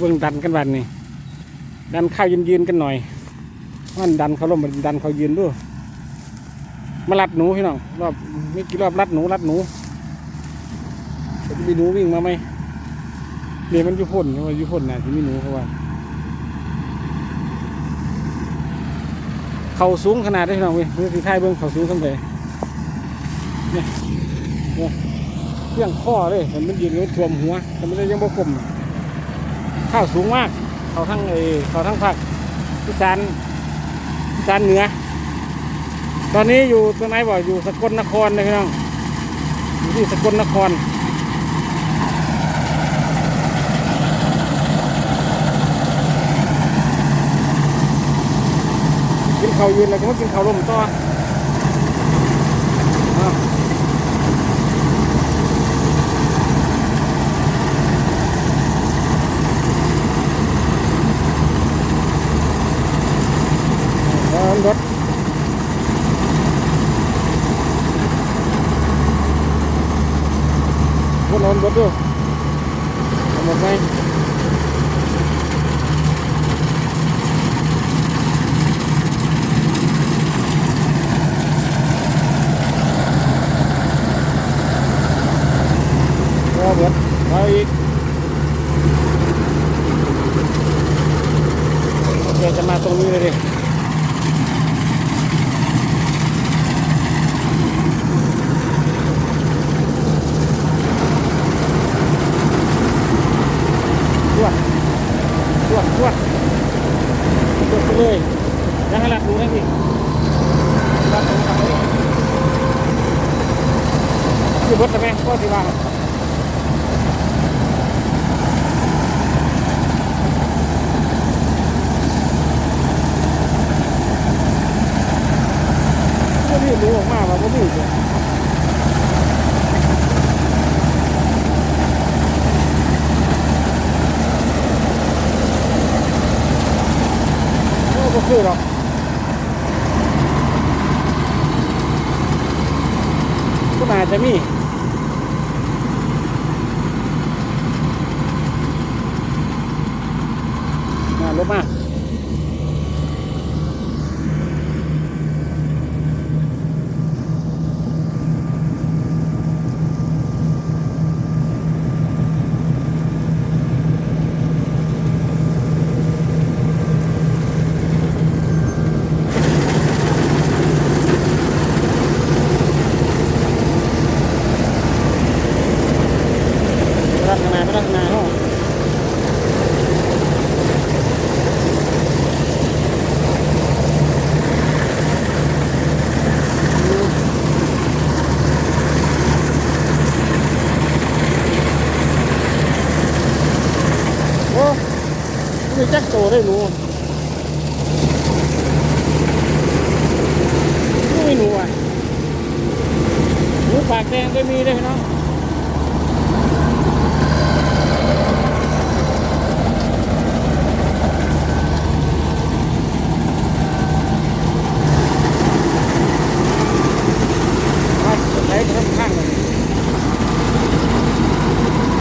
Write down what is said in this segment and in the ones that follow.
เบิ่งดันกันวันนี้ดันข้าวยืนยืนๆกันหน่อยมันดันเขาลมมันดันเขายืนด้วยมาลัดหนูพี่น้องรอบไม่กี่รอบลัดหนูลัดหนูจะมีหนูวิ่งมาไหมเดี๋ยวมันยู่พ่นว่ายู่พ่นนะที่มีหนูเขาว่าเขาสูงขนาดได้พี่น้องเว้ยเมื่อที่ท้ายเบิ้งเขาสูงขึ้นไปเนี่ยเนี่ยเพียงข้อเลยมันยืนมันท่วมหัวแต่มันยังบ่กลม ข้าวสูงมากเขาทั้งเออเขาทั้งภาคอีสานอีสานเหนือ ตอนนี้อยู่ตรงไหนบ่อยู่สกลนครเลยพี่น้องอยู่ที่สกลนครกินข้าวยืนแล้วก็มากินข้าวลมต่อ เอารถรถนอนรถด้วยเอาหมดไหม รอเบิดไปอีกโอเคจะมาตรงนี้เลยดิตรวจตรวจตรวจตรวจไปเลยยังให้หลักดูนะพี่หลักดูหลักดูอยู่บนทำไมก็ที่ว่า ก็นี่รู้ออกมาว่าก็มีจ้ะโอ้ก็คือหรอกก็มาจะมีารถมา รักนาไม่รักนาเนาะโอ้มี จักโตได้หนูไม่หนูอะหนูปากแดงก็มีด้วยเนาะว่าจะใช้ข้างข้างเลย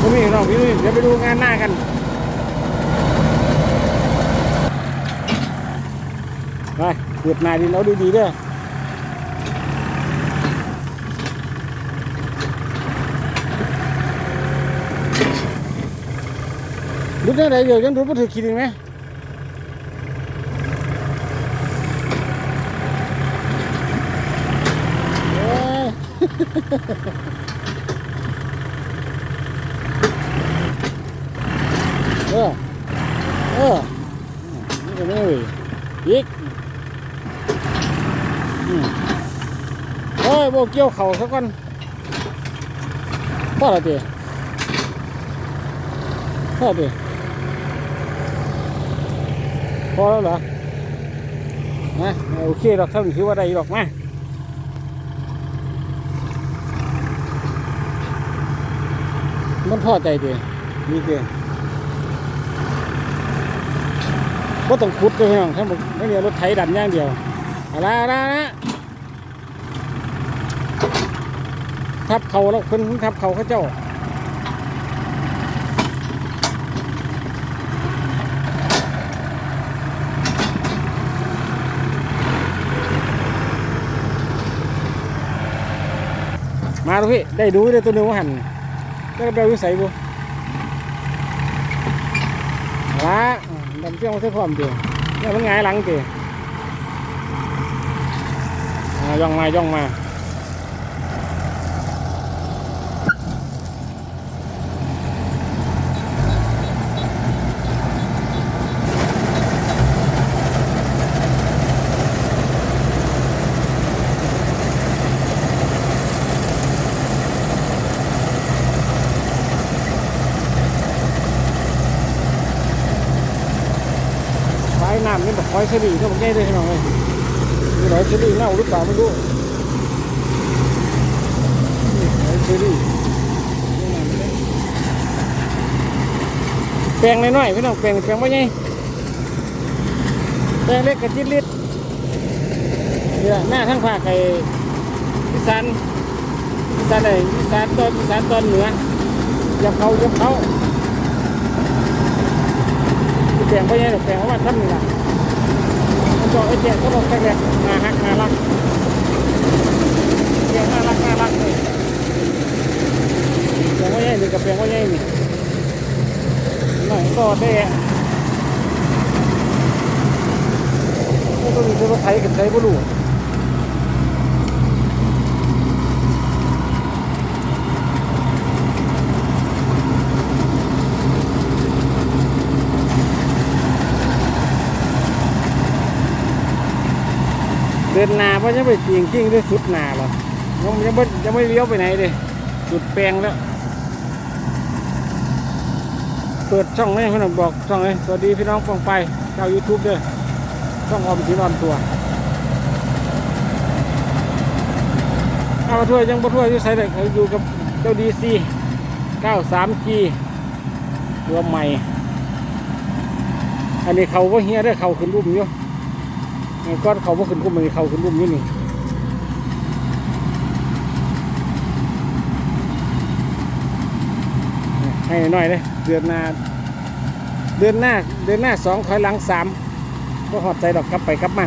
ก็มีเราพี่นุ้ยเดี๋ยวไปดูงานหน้ากัน ไปเปิดน้าดินเอาดีๆเด้อรุดได้ไหนเดี๋ยวยังรุดมาถือขีดไหมเออ เออนี่ก็ไม่เว้ยอีกอืมเฮ้ย โบเกี่ยวเข่าซะก่อนพ่อละเตี๋ยพ่อเตี๋ยพอแล้วเหรอนะโอเคดอกเท่านี้ถือว่าได้ดอกมามันพอใจเตี๋ยนี่เตี๋ยก็ต้องขุดด้วยพี่น้องถ้าไม่มีรถไถดันอย่างเดียวเอาละเอาละ ทับเขาแล้วเพิ่นทับเขาเขาเจ้ามาดูพี่ได้ดูได้ตัวนึงว่าหันก็ไปวิสัยบุว้าดำเที่ยวเสื้อความดีแล้วมันง่ายหลังดีย่องมาย่องมา น้ำนี่แบบคอยเฉลี่ยก็มันแก้ได้ขนาดเลยมีหลายเฉลี่ยเน่าหรือเปล่าไม่รู้นี่หลายเฉลี่ยแปลงน้อยๆพี่น้องแปลงแปลงว่าไงแปลงเล็กกระจิตลิดเนี่ยหน้าทั้งภาคไอ้อีสานอีสานไหนอีสานตอนอีสานตอนเหนือยับเขายับเขาแปลงว่าไปยังแปลงว่าท่านนี่แหละ จอไอ้เจ๊ก็บอกแกน่ารักน่ารักแปลงน่ารักน่ารักเลยแปลงว่าใหญ่นี่กับแปลงว่าใหญ่นี่หน่อยก็ได้อะแล้วตัวนี้ตัวรถไถกับไทยบุรุ ดินหนาเพราะยังไปจริงจริงด้วยสุดหนาหรอยังยังไม่ยังไม่เลี้ยวไปไหนเลยสุดแปลงแล้ว เปิดช่องให้พี่น้องบอกช่องเลยสวัสดีพี่น้องฟังไปชาวยูทูบด้วยช่องออมสินอนตัวเอามาถ้วยยังมาถ้วยอยู่ใส่เลยอยู่กับเจ้าดีซี93 g ตัวใหม่ อันนี้เขาว่าเฮียได้เขาขึ้นรุ่มอยู่ไอ้ ก้อนเขาว่าขึ้นรุ่มมันเขาขึ้นรุ่มอยู่นี่ให้หน่อยเลยเดือนหน้า เดือนหน้า เดือนหน้าสองถอยหลังสามก็หอดใจดอกกลับไปกลับมา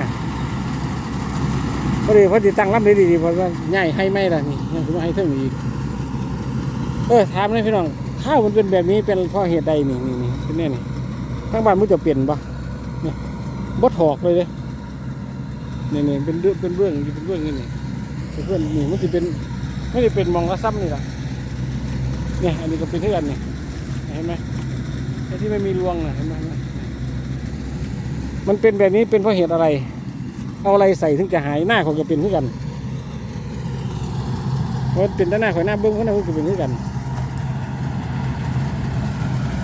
พอดีพอดีตั้งรับได้ดีๆพราะว่าใหญ่ให้ไม่ละนี่ยังคือให้เท่านี้อีกเออถามเลยพี่น้องข้าวมันเป็นแบบนี้เป็นเพราะเหตุใดนี่นี่นี่เป็นแน่นี่ทั้งบ้านมันจะเปลี่ยนปะเนี่ยบดถอกเลยเลย นี่นี่เป็นเรื่องเป็นเรื่องอยู่เป็นเรื่องนี่นี่เป็นเรื่องนี่มันจะเป็นไม่ได้เป็นมองกระซ้ำนี่ละเนี่ยอันนี้ก็เป็นเท่ากันนี่เห็นไหมไอ้ที่ไม่มีรวงนะเห็นไหมมันเป็นแบบนี้เป็นเพราะเหตุอะไร เอาอะไรใส่ถึงจะหายหน้าของจะเป็นเือกันเพราะเป็นด้านหน้าของหน้าเบื้องข้างหน้าก็เป็นเือกัน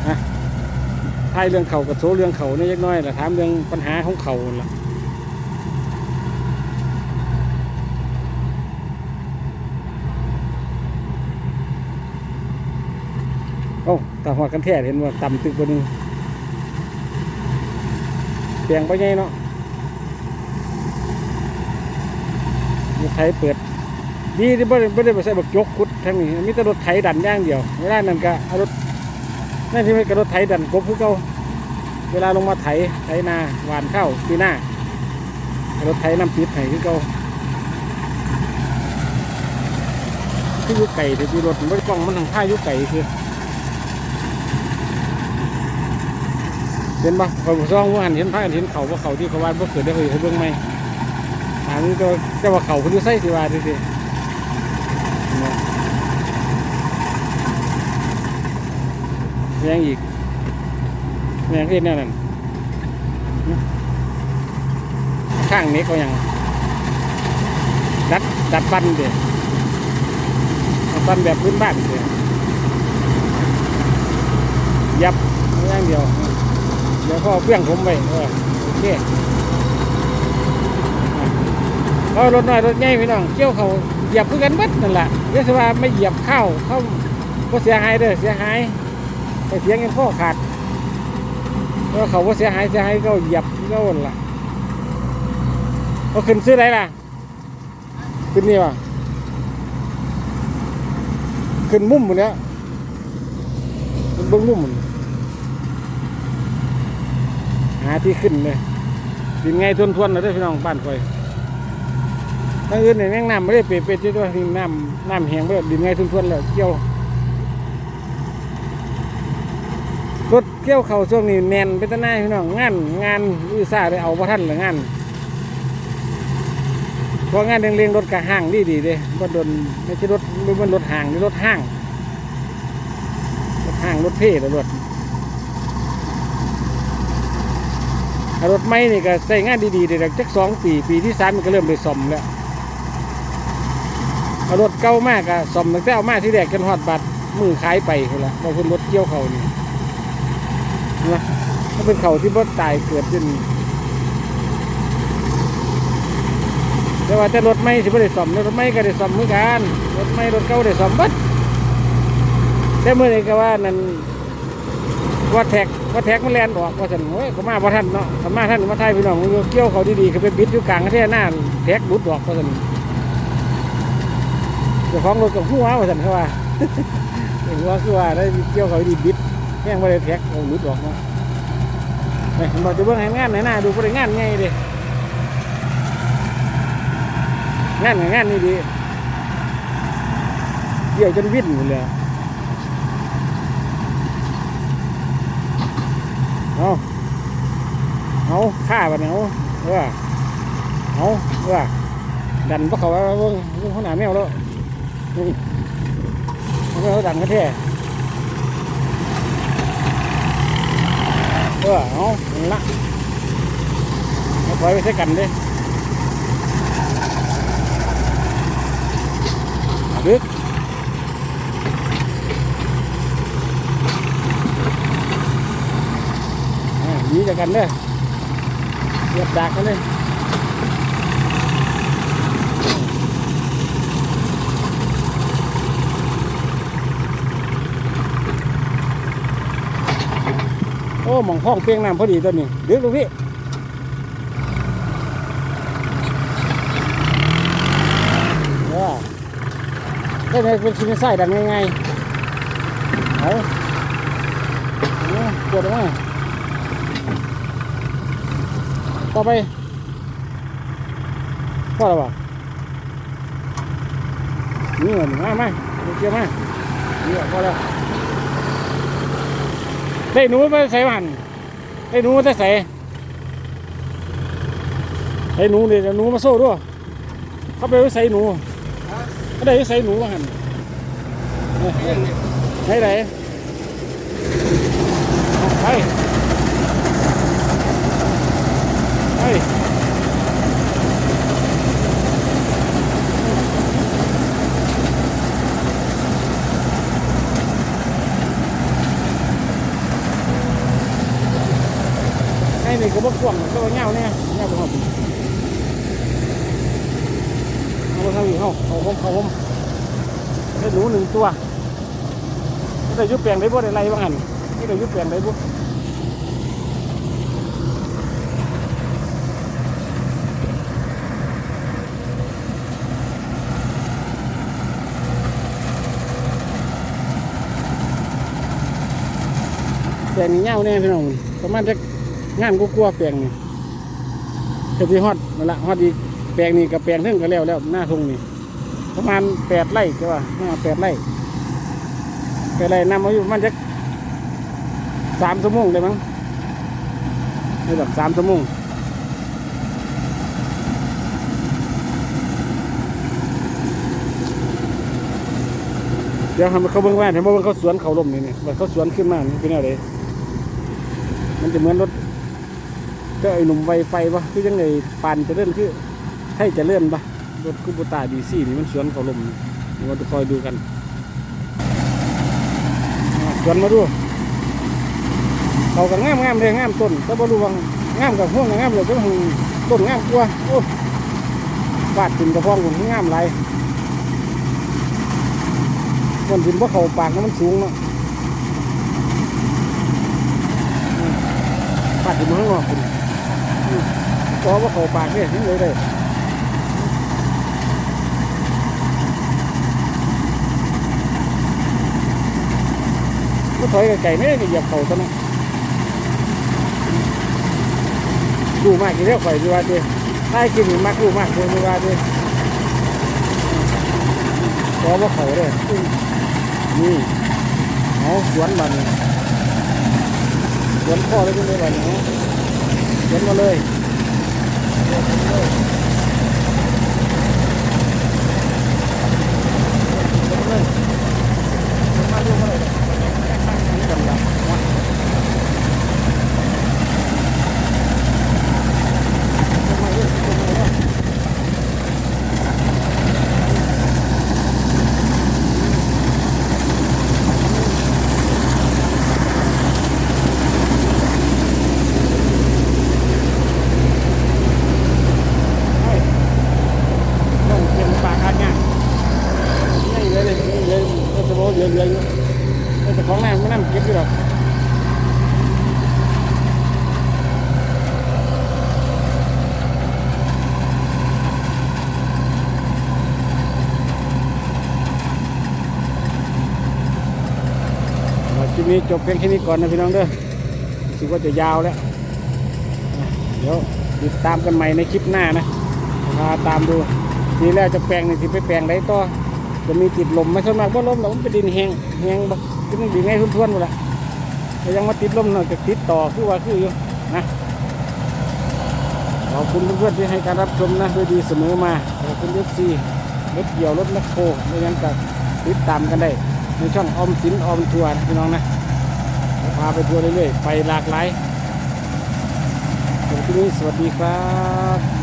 อะทายเรื่องเขากับโซเรื่องเขาเนี่ยเล็กน้อยแต่ถามเรื่องปัญหาของเขาล่ะ อ้ตาหัวกันแท้เห็นว่าต่ำตึกกว่านึงเปียงไปไงเนาะรถไถเปิดดีที่ไม่ได้ไม่ได้ไปใส่บักยกคุดทั้งนี้มีแต่รถไถดันย่างเดียวเวลานั้นก็เอารถนั่นที่ไม่กับรถไถดันกบคือเก่าเวลาลงมาไถไถนาหวานข้าวปีหน้ารถไถน้ำปิดให้คือเก่าที่ยุไก่ที่รถมันไม่กล้องมันทางท่ายุไก่คือ เห็นปะคอยซ่องว่าหันเห็นพระกันเห็นเขาว่าเขาที่เขาวาดว่าเกิดได้เคยให้เบิ่งไหมถามนี่ก็จะว่าเขาคุณดูไส้สิว่าดิสิแยงอีกแยงเห็นแนวนั้นข้างนี้ก็ยังดัดดัดฟันเดียฟันแบบพื้นบ้านเดียยับอย่างเดียว ดี๋ยวก็เอาเปี้ยงผมไปโอเคเอารถน้อยรถใหญ่พี่น้องเกี่ยวเขาเหยียบคือกันเบิดนั่นแหละเรียกว่าไม่เหยียบเข้าเข้าก็เสียหายเด้อเสียหายไปเสียงกันข้อขาดเพราะเขาก็เสียหายเสียหายก็เหยียบก็วนล่ะเอาขึ้นซื้ออะไรล่ะขึ้นนี่วะขึ้นมุมหมดแล้วขึ้นเบิ้งมุมหมด หาที่ขึ้นเลยดินไงทวนๆนะเด้พี่น้องบ้านคอยทางอื่นเนี่ยแม่งน้ำไม่ได้เปรตๆที่ตัวที่น้ำน้ำแห้งไปแล้วดินไงทุนๆแล้วเกี่ยวรถเกี่ยวเขาช่วงนี้แน่นเป็นตะน้าพี่น้องงานงานอือซ่าได้เอาพระท่านหรืองานเพราะงานเร่งๆรถกระห้างดีดีเด้บ่โดนไม่ใช่รถไม่เป็นรถห่างนี่รถห้างรถห้างรถเพ่แต่รถอ่ รถไม่นี่ก็ใส่งานดีๆเดี๋ยวจักสองปีปีที่สามมันก็เริ่มไปซ่อมแล้วรถเก่ามากอะซ่อมตั้งแต่เอามาที่แรกจนฮอดบัตรมือขายไปคนละบางคนรถเกี่ยวเขานี่นะถ้าเป็นเขาที่บ่ตายเกิดขึ้นแต่ว่าแต่รถไม่สิบ่ได้ซ่อมรถไม่ก็ได้ซ่อมเหมือนกันรถไม่รถเก่าได้ซ่อมบัดแต่เมื่อไหร่ก็ว่านั่น ว่าแท็กว่าแท็กมันแลนออกว่าสันโอ้ยก็มาพระท่านเนาะก็มาท่านมาไทยพี่น้องมันเกี่ยวเขาดีๆก็ไปบิดอยู่กลางประเทศหน้าแท็กหลุดออกว่าสันเจ้าของรถกับหัวว่าสันเขาว่าหัวคือว่าได้เกี่ยวเขาดีบิดแม่งไม่ได้แท็กเอาบุดออกเนาะไปบอกจะเบิ่งให้งานไหนหน้าดูบริงานไงด้งานกับงานนี่ดีเกี่ยวจนวิ่นหมดเลย เอาเอาฆ่าบัดเนี่ยเอาเออเอาเออดันพวกเขาว่าเบิ่งเบิ่งขนาดแมวแล้วนี่มันก็ดันกันแท้เออเอานั่นละเอาปล่ยไปใช้กันด้เอาดึก อ่า หนีจากกันเด้อเหยียบดักกันเลยโอ้มองห้องเปียงน้ำพอดีตัวนี้ดึกลูกพี่ได้ไหมเป็นชิ้นไส้ดันง่ายๆเอาปวดออกมา ต่อไปพ่อเราบอกนี่เหรอมามาเกี่ยวมานี่พอแล้วได้หนูไปใส่มันได้หนูมาใส่ได้หนูเดี๋ยวหนูมาโซ่ด้วยเขาไปใส่หนูเขาได้ใส่หนูมาหันไหนไหนไปไป ไอ้ นี่ก็บ่กวางก็เงาเนี่ยเงาบ่ครับเอาไปทางนี้เฮาเอาผมเอาผมได้หนูหนึ่งตัวได้ยุบแปลงได้บ่ได้ไรบ้างหันนี่ได้ยุบแปลงได้บ่แปลงนี้เงาแน่พี่น้องประมาณจะ งานกูกลัวแปลงนี่แต่ที่ฮอดนั่นละฮอดอีกแปลงนี่กับแปลงเทึ่งก็แล้วแล้วหน้าทุ่งนี่ประมาณแปดไร่ใช่ป่ะประมาแปดไร่แปดไร่นำมาอยู่มันจะสามชั่วโมงได้มั้งนี่แบบสามชั่วโมงเดี๋ยวทำเขาเบิ้งว่าเห็นว่าเบิ้งเขาสวนเขาลมนี่นี่เขาสวนขึ้นมาเป็นอะไรมันจะเหมือนรถ ก็ไอ้หนุ่มไวไฟปะคือยังไงปานจะเลื่อนคือให้จะเลื่อนปะรถคูบูตาดีซี่นี่มันสวนเขาลมเดี๋ยวมาคอยดูกันสวนมาดูเขากับงามงามเลยงามต้นแต่บรูว่างามกับห่วงกับงามเลยก็หงต้นงามกว่าโอ้ฟาดถึงกระพองผมงามไรคนถึงว่าเขาปากมันสูงเนาะปาดถึงมือข้างนอก คุณก็ว่าเขาปากเนี่ยทิ้งเลยเลยก็ถอยไก่เนี่ยก็เหยียบเขาซะนะดูมากกี่เรื่องข่อยดูว่าดิถ้ากินมักดูมากเลยดูว่าดิขอว่าเขาเด้อนี่เอาสวนบันสวนพ่อเลยจังเลยบัดนเอ เดินมาเลยสวนมาเลยสวนมาดูมาเลยนี่กันละมาสวนมาเลยสวนมาเลย เฮ้ยต้องเป็นปากคันเนี่ยนี่เลยเลยนี่เลยก็จะบอกเรือเรืออยู่แต่ของน้ำไม่น้ำเก็บอยู่หรอกเอาคลิป นี้จบเพียงแค่นี้ก่อนนะพี่น้องเด้อรู้สึกว่าจะยาวแล้ว เดี๋ยวติดตามกันใหม่ในคลิปหน้านะพาตามดูนี่แล้วจะแปลงนี่สิไปแปลงไหนต่อจะมีติดลมไม่ส่วนมากว่าลมหรอกมันเป็นดินแห้งแห้งบักกินดินง่ายทุ่นๆหมดละแต่ยังมาติดลมหน่อยจะติดต่อคือว่าคืออยู่นะขอบคุณเพื่อนๆที่ให้การรับชมนะด้วยดีเสมอมาขอบคุณเอฟซีรถเกี่ยวรถแมคโครไม่งั้นก็ติดตามกันได้ในช่องออมสินออมทัวร์นะพี่น้องนะ พาไปทัวร์เรื่อยๆ ไปหลากหลายสำหรับที่นี้สวัสดีครับ